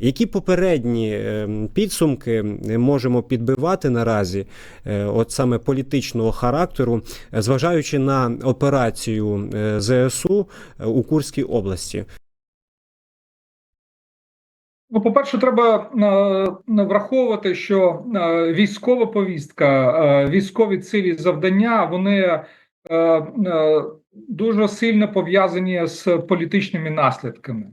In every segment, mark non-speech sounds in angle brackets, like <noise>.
Які попередні е, підсумки можемо підбивати наразі, е, от саме політичного характеру, зважаючи на операцію е, ЗСУ е, у Курській області? Ну, по-перше, треба е, враховувати, що е, військова повістка, е, військові цілі завдання, вони е, е, дуже сильно пов'язані з політичними наслідками.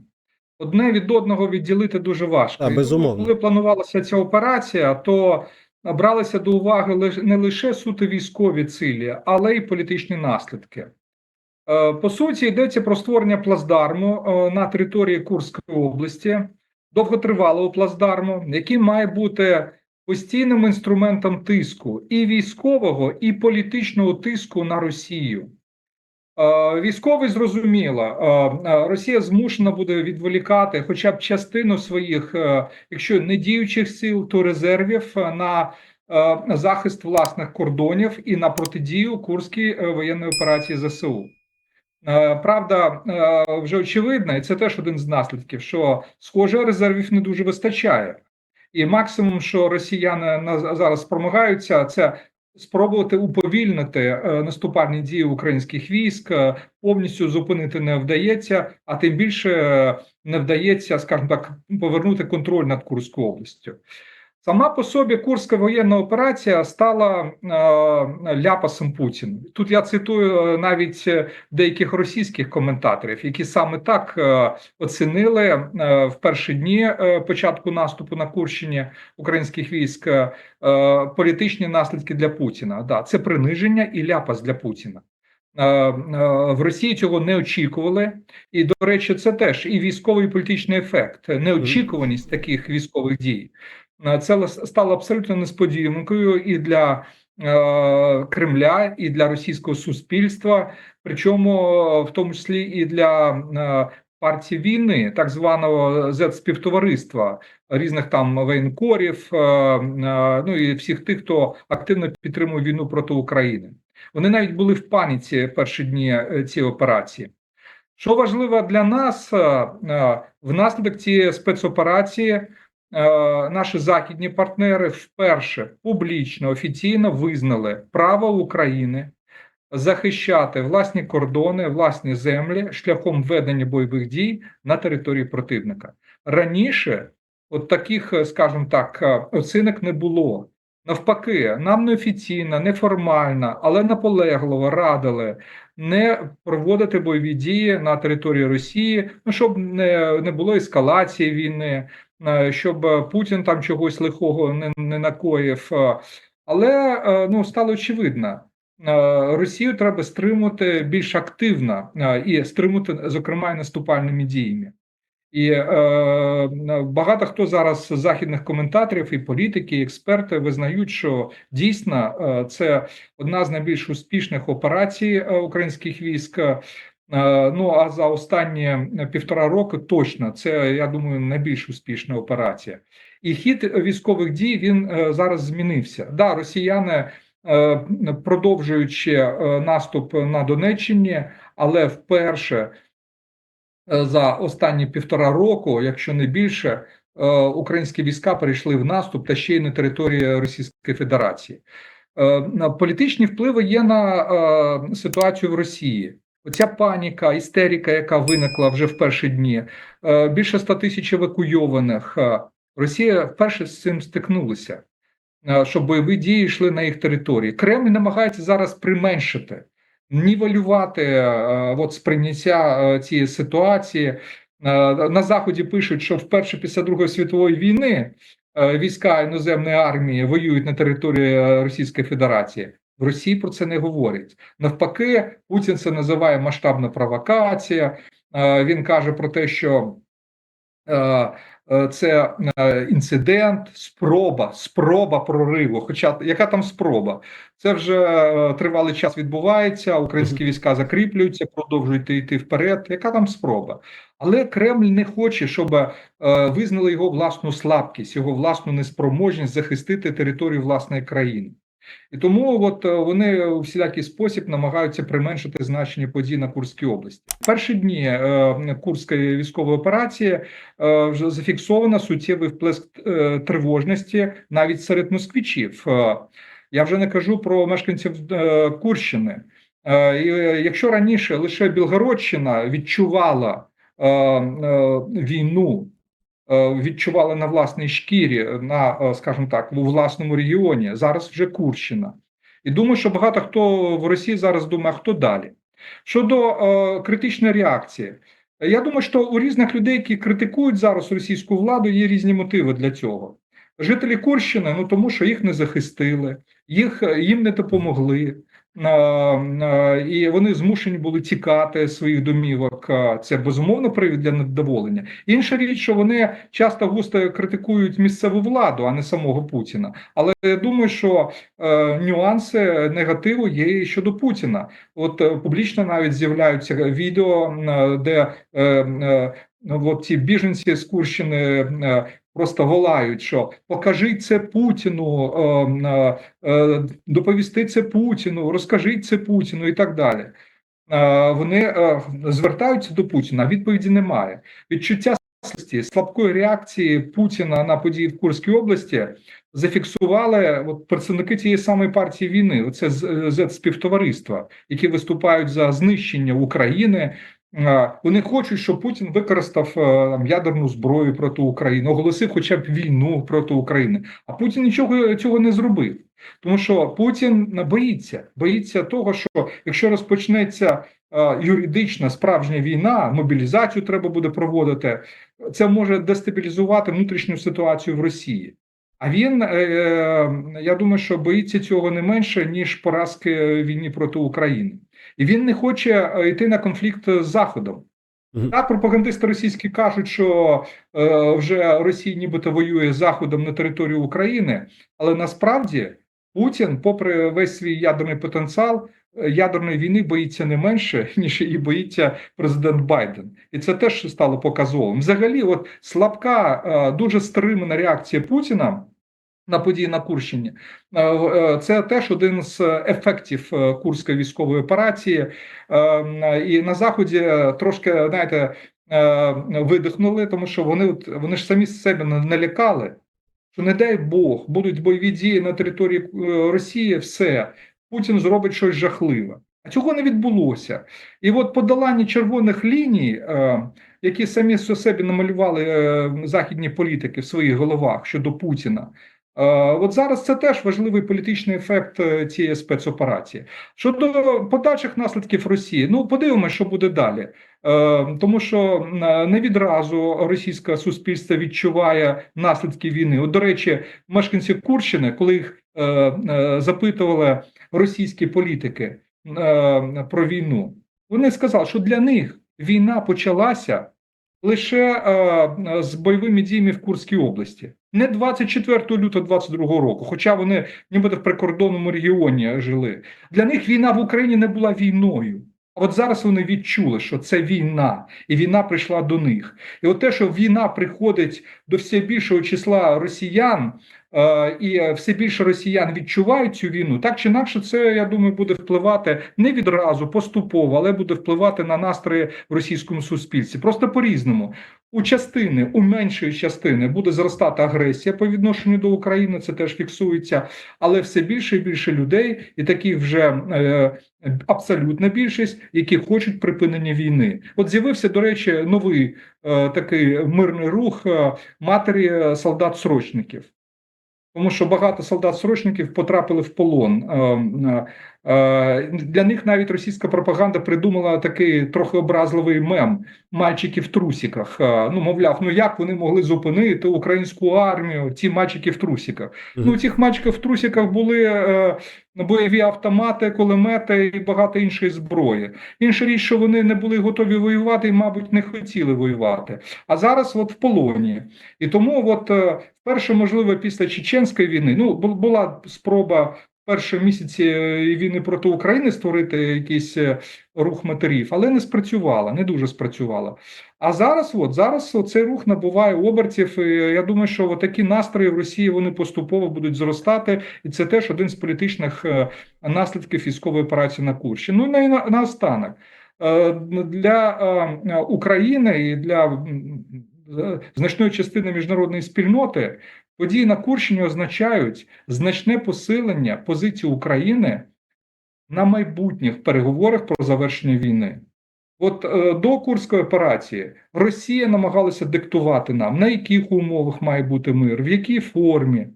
Одне від одного відділити дуже важко. І безумовно. Коли планувалася ця операція, то бралися до уваги не лише суто військові цілі, але й політичні наслідки. Е, По суті, йдеться про створення плацдарму е, на території Курської області, довготривалого плацдарму, який має бути постійним інструментом тиску і військового, і політичного тиску на Росію. Е, Військовий зрозуміло, е, е, Росія змушена буде відволікати хоча б частину своїх, якщо не діючих сил, то резервів на захист власних кордонів і на протидію Курській воєнної операції ЗСУ. Правда, вже очевидно, і це теж один з наслідків, що схоже резервів не дуже вистачає. І максимум, що росіяни зараз спромагаються, це спробувати уповільнити е, наступальні дії українських військ, е, повністю зупинити не вдається, а тим більше е, не вдається, скажімо так, повернути контроль над Курською областю. Сама по собі Курська воєнна операція стала е, ляпасом Путіна. Тут я цитую е, навіть е, деяких російських коментаторів, які саме так е, оцінили е, в перші дні е, початку наступу на Курщині українських військ е, політичні наслідки для Путіна. Да, це приниження і ляпас для Путіна. Е, е, В Росії цього не очікували, і до речі, це теж і військовий і політичний ефект, неочікуваність таких військових дій. Е, Це стало абсолютно несподіванкою і для е, Кремля, і для російського суспільства, причому е, в тому числі і для партії війни, так званого Z-співтовариства, різних там воєнкорів, ну і всіх тих, хто активно підтримує війну проти України. Вони навіть були в паніці перші дні цієї операції. Що важливо для нас, внаслідок цієї спецоперації наші західні партнери вперше публічно офіційно визнали право України захищати власні кордони, власні землі шляхом ведення бойових дій на території противника. Раніше от таких, е, скажімо так, е, оцінок не було. Навпаки, нам неофіційно, неформально, але наполегливо радили не проводити бойові дії на території Росії, ну щоб не, не було ескалації війни, е, щоб Путін там чогось лихого не, не накоїв. Е, Але е, ну стало очевидно, е, Росію треба стримувати більш активно е, і стримувати, зокрема, і наступальними діями. І е, багато хто зараз з західних коментаторів, і політики, і експерти визнають, що дійсно е, це одна з найбільш успішних операцій е, українських військ. Е, ну а за останні півтора року точно це я думаю найбільш успішна операція. І хід військових дій він е, зараз змінився. Да, росіяни. е, Продовжуючи е, наступ на Донеччині, але вперше е, за останні півтора року, якщо не більше, е, українські війська перейшли в наступ та ще й на території Російської Федерації. Е, Політичні впливи є на е, ситуацію в Росії. Оця паніка, істерика, яка виникла вже в перші дні, е, більше 100 тисяч евакуйованих. е, Росія вперше з цим стикнулася, е, щоб бойові дії йшли на їх території. Кремль намагається зараз применшити нівелювати от сприйняття цієї ситуації. На заході пишуть, що вперше після Другої світової війни війська іноземної армії воюють на території Російської Федерації. В Росії про це не говорять. Навпаки, Путін це називає масштабна провокація. Е, Він каже про те, що е, е, це інцидент, спроба, спроба прориву. Хоча яка там спроба? Це вже тривалий час відбувається. Українські війська закріплюються, продовжують йти вперед. Яка там спроба? Але Кремль не хоче, щоб визнали його власну слабкість, його власну неспроможність захистити територію власної країни. І тому от е, вони у всілякий спосіб намагаються применшити значення подій на Курській області. Перші дні е, Курської військової операції е, вже зафіксовано суттєвий вплеск е, тривожності навіть серед москвичів. Е, я вже не кажу про мешканців е, Курщини. Е, е, якщо раніше лише Білгородщина відчувала е, е, війну, е, відчувала на власній шкірі, на, е, скажімо так, у власному регіоні, зараз вже Курщина. І думаю, що багато хто в Росії зараз думає, хто далі. Щодо е, критичної реакції, я думаю, що у різних людей, які критикують зараз російську владу, є різні мотиви для цього. Жителі Курщини, ну тому що їх не захистили, їх їм не допомогли. І вони змушені були тікати своїх домівок. Це безумовно привід для невдоволення. Інша річ, що вони часто густо критикують місцеву владу, а не самого Путіна. Але я думаю, що е, нюанси негативу є і щодо Путіна. От е, публічно навіть з'являються відео, де е, е, от ці біженці з Курщини просто волають, що покажіть це Путіну, е, е, е, доповісти це Путіну, розкажіть це Путіну і так далі. Е, Вони звертаються до Путіна, відповіді немає. Відчуття слабкої реакції Путіна на події в Курській області зафіксували от представники тієї самої партії війни, оце з співтовариства, які виступають за знищення України. Е, Вони хочуть, щоб Путін використав е, там, ядерну зброю проти України, оголосив хоча б війну проти України. А Путін нічого цього не зробив, тому що Путін боїться, боїться того, що якщо розпочнеться е, юридична справжня війна, мобілізацію треба буде проводити. Це може дестабілізувати внутрішню ситуацію в Росії. А він, е, я думаю, що боїться цього не менше ніж поразки в війні проти України, і він не хоче е, йти на конфлікт з Заходом. Так, пропагандисти російські кажуть, що е, вже Росія нібито воює з Заходом на території України, але насправді Путін, попри весь свій ядерний потенціал, е, ядерної війни боїться не менше, <laughs> ніж її боїться президент Байден, і це теж стало показовим. Взагалі, от слабка, е, дуже стримана реакція Путіна. На події на Курщині Е, е, це теж один з ефектів е, курської військової операції. Е, І на заході трошки знаєте видихнули, тому що вони вони ж самі себе на- налякали, що не дай Бог будуть бойові дії на території Росії. Все Путін зробить щось жахливе. А цього не відбулося. І от подолання червоних ліній, які самі собі намалювали західні політики в своїх головах щодо Путіна. Е, От зараз це теж важливий політичний ефект е, цієї спецоперації. Щодо подальших наслідків Росії, ну подивимося, що буде далі. Е, Тому що не відразу російське суспільство відчуває наслідки війни. От, до речі, мешканці Курщини, коли їх запитували російські політики про війну, вони сказали, що для них війна почалася лише з бойовими діями в Курській області, не 24 лютого 22 року, хоча вони нібито в прикордонному регіоні жили. Для них війна в Україні не була війною. А от зараз вони відчули, що це війна, і війна прийшла до них. І от те, що війна приходить до все більшого числа росіян, і все більше росіян відчувають цю війну, так чи інакше, це я думаю, буде впливати не відразу, поступово, але буде впливати на настрої в російському суспільстві. Просто по-різному. У частини, у меншої частини буде зростати агресія по відношенню до України. Це теж фіксується, але все більше і більше людей, і таких вже е, абсолютна більшість, які хочуть припинення війни. От з'явився, до речі, новий е, такий мирний рух е, матері солдат-срочників. Тому що багато солдат-срочників потрапили в полон. Е, Для них навіть російська пропаганда придумала такий трохи образливий мем мальчики в трусиках. Е, Ну, мовляв, ну як вони могли зупинити українську армію, ці мальчики в трусиках? Мгм. Ну, у цих мальчиків в трусиках були е, бойові автомати, кулемети і багато іншої зброї. Інша річ, що вони не були готові воювати і, мабуть, не хотіли воювати. А зараз от в полоні. І тому, от вперше, можливо, після Чеченської війни, ну була спроба перші місяці е, війни проти України створити якийсь е, рух матерів, але не спрацювала, не дуже спрацювала. А зараз, от зараз цей рух набуває обертів. І я думаю, що такі настрої в Росії вони поступово будуть зростати, і це теж один з політичних е, наслідків військової операції на Курщі. Ну і на, на, наостанок. Е, Для України і для значної частини міжнародної спільноти події на Курщині означають значне посилення позиції України на майбутніх переговорах про завершення війни. От е, до Курської операції Росія намагалася диктувати нам, на яких умовах має бути мир, в якій формі.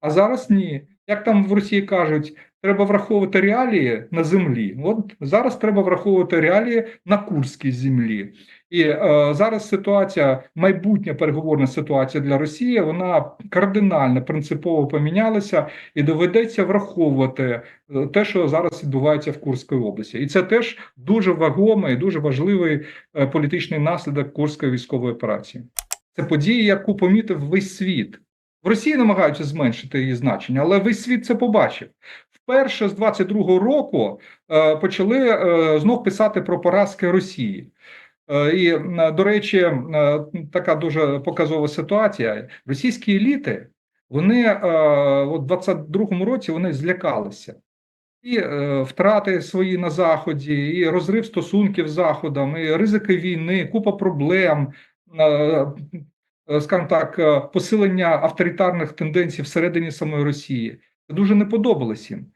А зараз ні. Як там в Росії кажуть, треба враховувати реалії на землі. От зараз треба враховувати реалії на Курській землі. І е, зараз ситуація, майбутня переговорна ситуація для Росії, вона кардинально принципово помінялася, і доведеться враховувати е, те, що зараз відбувається в Курській області. І це теж дуже вагомий і дуже важливий е, політичний наслідок Курської військової операції. Це подія, яку помітив весь світ. В Росії намагаються зменшити її значення, але весь світ це побачив. Вперше з 22-го року е, почали е, знов писати про поразки Росії. Е, І, е, до речі, е, така дуже показова ситуація. Російські еліти, вони в 22-му році вони злякалися. І втрати свої на Заході, і розрив стосунків з Заходом, і ризики війни, купа проблем, скажімо так, посилення авторитарних тенденцій всередині самої Росії. Дуже не подобалось їм.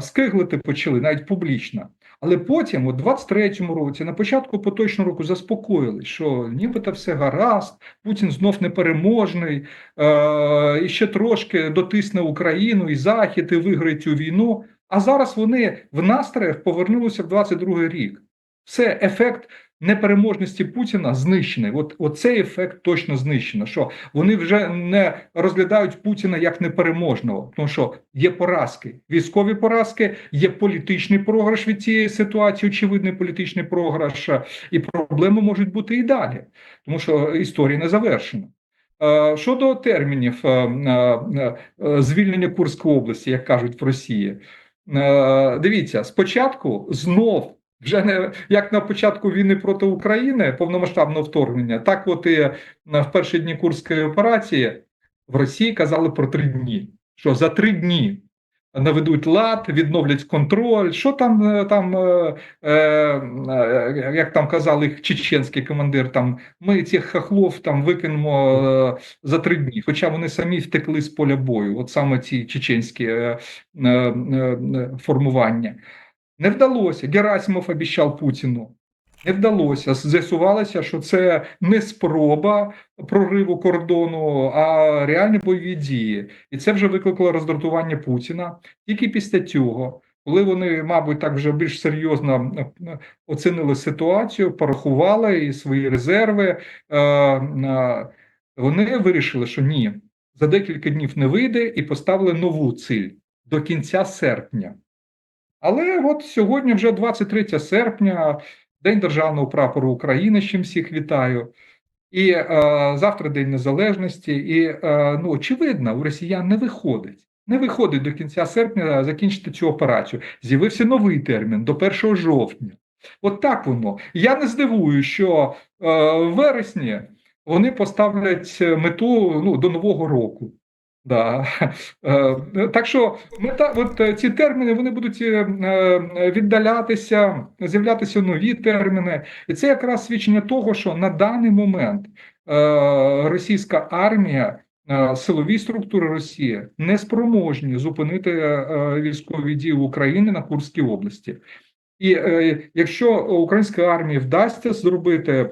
Скиглити почали навіть публічно. Але потім, у 23-му році, на початку поточного року, заспокоїли, що нібито все гаразд, Путін знов непереможний, е, і ще трошки дотисне Україну і Захід, і виграє цю війну. А зараз вони в настроях повернулися в 22-й рік. Все, ефект непереможності Путіна знищений. От, оцей ефект точно знищено. Що вони вже не розглядають Путіна як непереможного, тому що є поразки, військові поразки, є політичний програш від цієї ситуації, очевидний політичний програш, і проблеми можуть бути і далі, тому що історія не завершена. Е, Щодо термінів е, е, е, звільнення Курської області, як кажуть в Росії, е, дивіться, спочатку знов. Вже не як на початку війни проти України повномасштабного вторгнення, так от і в перші дні Курської операції в Росії казали про три дні. Що за три дні наведуть лад, відновлять контроль. Що там е, там, е, е, як там казали їх чеченський командир, там ми цих хахлов там викинемо е, за три дні. Хоча вони самі втекли з поля бою, от саме ці чеченські е, е, е, формування. Не вдалося. Герасимов обіцяв Путіну. Не вдалося. З'ясувалося, що це не спроба прориву кордону, а реальні бойові дії. І це вже викликало роздратування Путіна. Тільки після цього, коли вони, мабуть, так вже більш серйозно оцінили ситуацію, порахували і свої резерви, е, е, вони вирішили, що ні, за декілька днів не вийде, і поставили нову ціль до кінця серпня. Але от сьогодні вже 23 серпня, День Державного прапору України, з чим всіх вітаю. І е, завтра День Незалежності. І е, ну, очевидно, у росіян не виходить. Не виходить до кінця серпня закінчити цю операцію. З'явився новий термін до 1 жовтня. От так воно. Я не здивую, що е, в вересні вони поставлять мету ну, до Нового року. Да. <laughs> Е, Так що мета, от е, ці терміни вони будуть е, віддалятися, з'являтися нові терміни, і це якраз свідчення того, що на даний момент російська армія, силові структури Росії не спроможні зупинити військові дії України на Курській області. І якщо українській армії вдасться зробити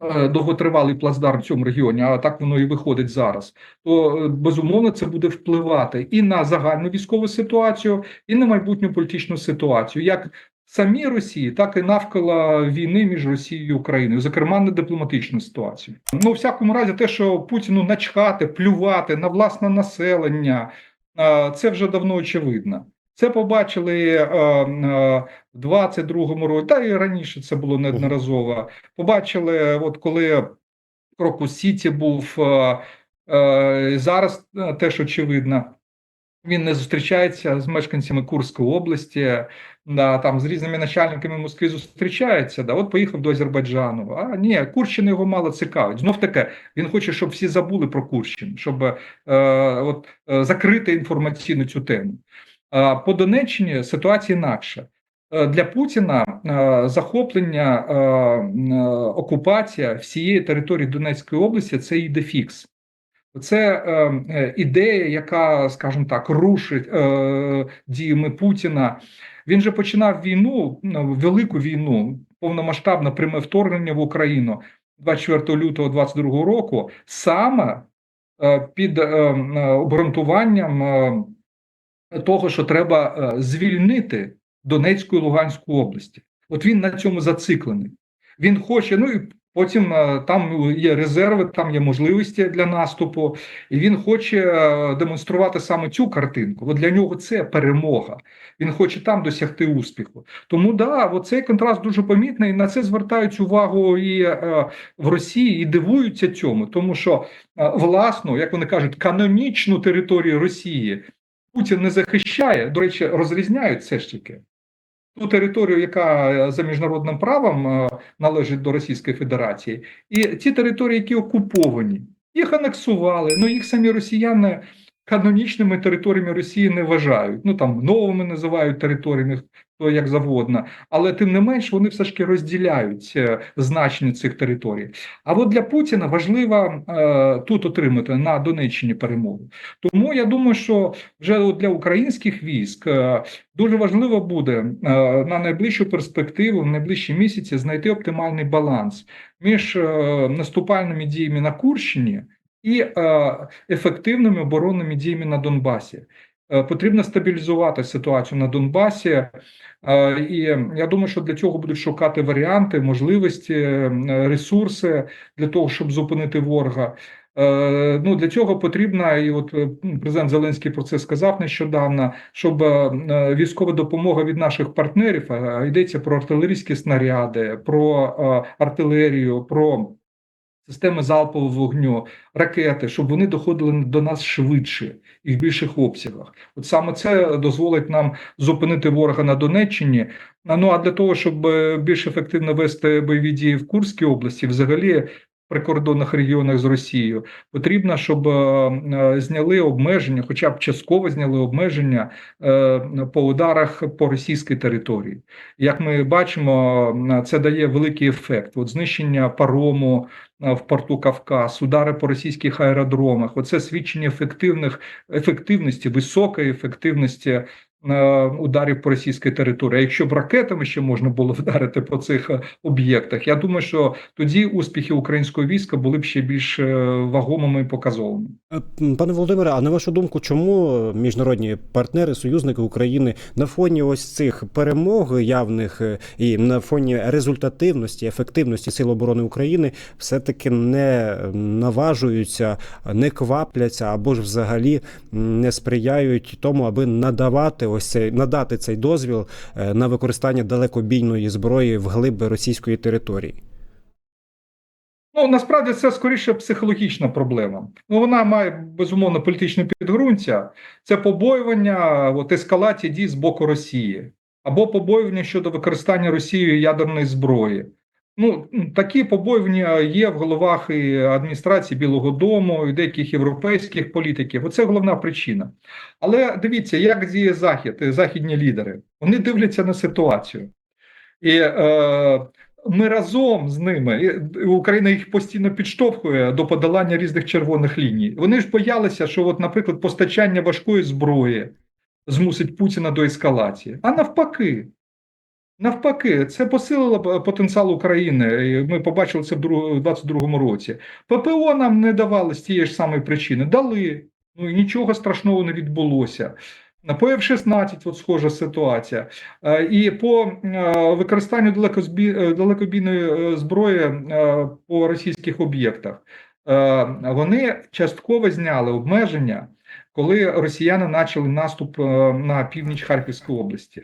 довготривалий плацдарм в цьому регіоні, а так воно і виходить зараз, то е, безумовно це буде впливати і на загальну військову ситуацію, і на майбутню політичну ситуацію, як в самій Росії, так і навколо війни між Росією і Україною, зокрема на дипломатичну ситуацію. Ну, у всякому разі, те, що Путіну начхати, плювати на власне населення, е, це вже давно очевидно. Це побачили е, е, в 22-му році, та і раніше це було неодноразово. Побачили, от коли Крокус Сіті був е, е, зараз теж очевидно. Він не зустрічається з мешканцями Курської області, да, там з різними начальниками Москви зустрічається. Да, от поїхав до Азербайджану. А ні, Курщина його мало цікавить. Знов таки, він хоче, щоб всі забули про Курщину, щоб е, от, е, закрити інформаційну цю тему. По Донеччині ситуація інакша. Е, Для Путіна е, захоплення е, окупація всієї території Донецької області це ідефікс. Це е, е, ідея, яка, скажімо так, рушить діями Путіна. Він же починав війну, ну, велику війну, повномасштабне пряме вторгнення в Україну 24 лютого 22 року, саме е, під е, обґрунтуванням е, того, що треба е, звільнити Донецьку і Луганську області. От він на цьому зациклений. Він хоче, ну і потім е, там є резерви, там є можливості для наступу, і він хоче е, демонструвати саме цю картинку. От для нього це перемога. Він хоче там досягти успіху. Тому да, цей контраст дуже помітний. і На це звертають увагу і в Росії, і дивуються цьому, тому що власну, як вони кажуть, канонічну територію Росії Путін не захищає. До речі, розрізняють все ж таки ту територію, яка е, за міжнародним правом е, належить до Російської Федерації, і ті території, які окуповані, їх анексували. Ну їх самі росіяни канонічними територіями Росії не вважають. Ну там новими називають територіями, то як завгодно, але тим не менш вони все ж таки розділяють е, значення цих територій. А от для Путіна важливо е, тут отримати на Донеччині перемогу. Тому я думаю, що вже для українських військ е, дуже важливо буде е, на найближчу перспективу, в найближчі місяці знайти оптимальний баланс між е, наступальними діями на Курщині і е, ефективними оборонними діями на Донбасі. Е, Потрібно стабілізувати ситуацію на Донбасі, Е, і я думаю, що для цього будуть шукати варіанти, можливості, ресурси для того, щоб зупинити ворога. Ну для цього потрібна, і от президент Зеленський про це сказав нещодавно, щоб військова допомога від наших партнерів йдеться про артилерійські снаряди, про артилерію, про системи залпового вогню, ракети, щоб вони доходили до нас швидше і в більших обсягах. От саме це дозволить нам зупинити ворога на Донеччині. Ну а для того, щоб е, більш ефективно вести бойові дії в Курській області, взагалі. Прикордонних регіонах з Росією потрібно, щоб е, е, зняли обмеження, хоча б частково зняли обмеження е, по ударах по російській території. Як ми бачимо, це дає великий ефект. От знищення парому в порту Кавказ, удари по російських аеродромах. Оце свідчення ефективних ефективності, високої ефективності ударів по російській території. Якщо б ракетами ще можна було вдарити по цих е, об'єктах, я думаю, що тоді успіхи українського війська були б ще більш е, вагомими і показовими. Е, Пане Володимире, а на вашу думку, чому міжнародні партнери, союзники України на фоні ось цих перемог явних е, і на фоні результативності, ефективності Сил оборони України все-таки не наважуються, не квапляться або ж взагалі не сприяють тому, аби надавати ось цей надати цей дозвіл е, на використання далекобійної зброї в глиб російської території? Ну насправді це скоріше психологічна проблема. Ну вона має безумовно політичне підґрунтя. Це побоювання от, ескалації дій з боку Росії або побоювання щодо використання Росією ядерної зброї. Ну такі побоювання є в головах і адміністрації Білого Дому, і деяких європейських політиків. Оце головна причина. Але дивіться, як діє Захід, і західні лідери. Вони дивляться на ситуацію. І е, ми разом з ними, Україна їх постійно підштовхує до подолання різних червоних ліній. Вони ж боялися, що, от, наприклад, постачання важкої зброї змусить Путіна до ескалації. А навпаки, навпаки, це посилило б потенціал України. Ми побачили це в 2022 році. ППО нам не давали з тієї ж самої причини. Дали. Ну і нічого страшного не відбулося. На по F-16 от схожа ситуація. Е, І по е, використанню е, далекобійної е, зброї е, по російських об'єктах е, вони частково зняли обмеження, коли росіяни почали наступ е, на північ Харківської області.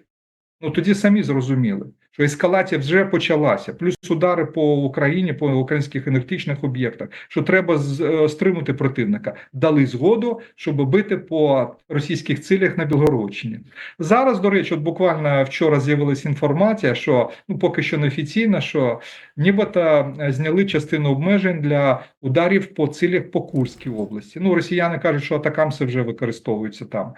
Ну тоді самі зрозуміли, що ескалація вже почалася, плюс удари по Україні, по українських енергетичних об'єктах, що треба е, стримати противника. Дали згоду, щоб бити по російських цілях на Білгородщині. Зараз, до речі, от буквально вчора з'явилася інформація, що ну поки що не офіційна, що нібито е, зняли частину обмежень для ударів по цілях по Курській області. Ну, росіяни кажуть, що атакамси вже використовуються там.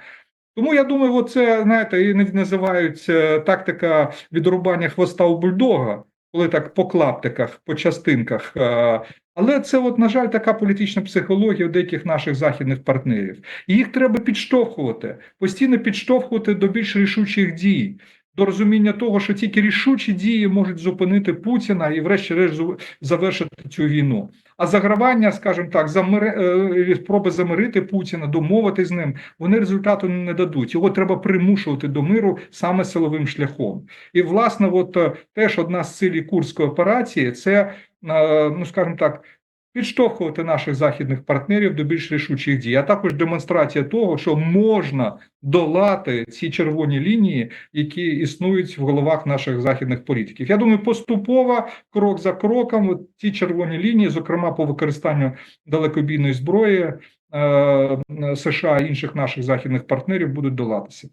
Тому я думаю, оце, знаєте, і не називають е, тактика відрубання хвоста у бульдога, коли так по клаптиках, по частинках. е, Але це, от, на жаль, така політична психологія у деяких наших західних партнерів. І їх треба підштовхувати, постійно підштовхувати до більш рішучих дій. До розуміння того, що тільки рішучі дії можуть зупинити Путіна і, врешті-решт, завершити цю війну. А загравання, скажімо так, замири, е, спроби замирити Путіна, домовитись з ним, вони результату не дадуть. Його треба примушувати до миру саме силовим шляхом. І, власне, от е, теж одна з цілей курської операції це, е, ну скажімо так. Підштовхувати наших західних партнерів до більш рішучих дій, а також демонстрація того, що можна долати ці червоні лінії, які існують в головах наших західних політиків. Я думаю, поступово, крок за кроком, ці червоні лінії, зокрема по використанню далекобійної зброї е, США і інших наших західних партнерів, будуть долатися.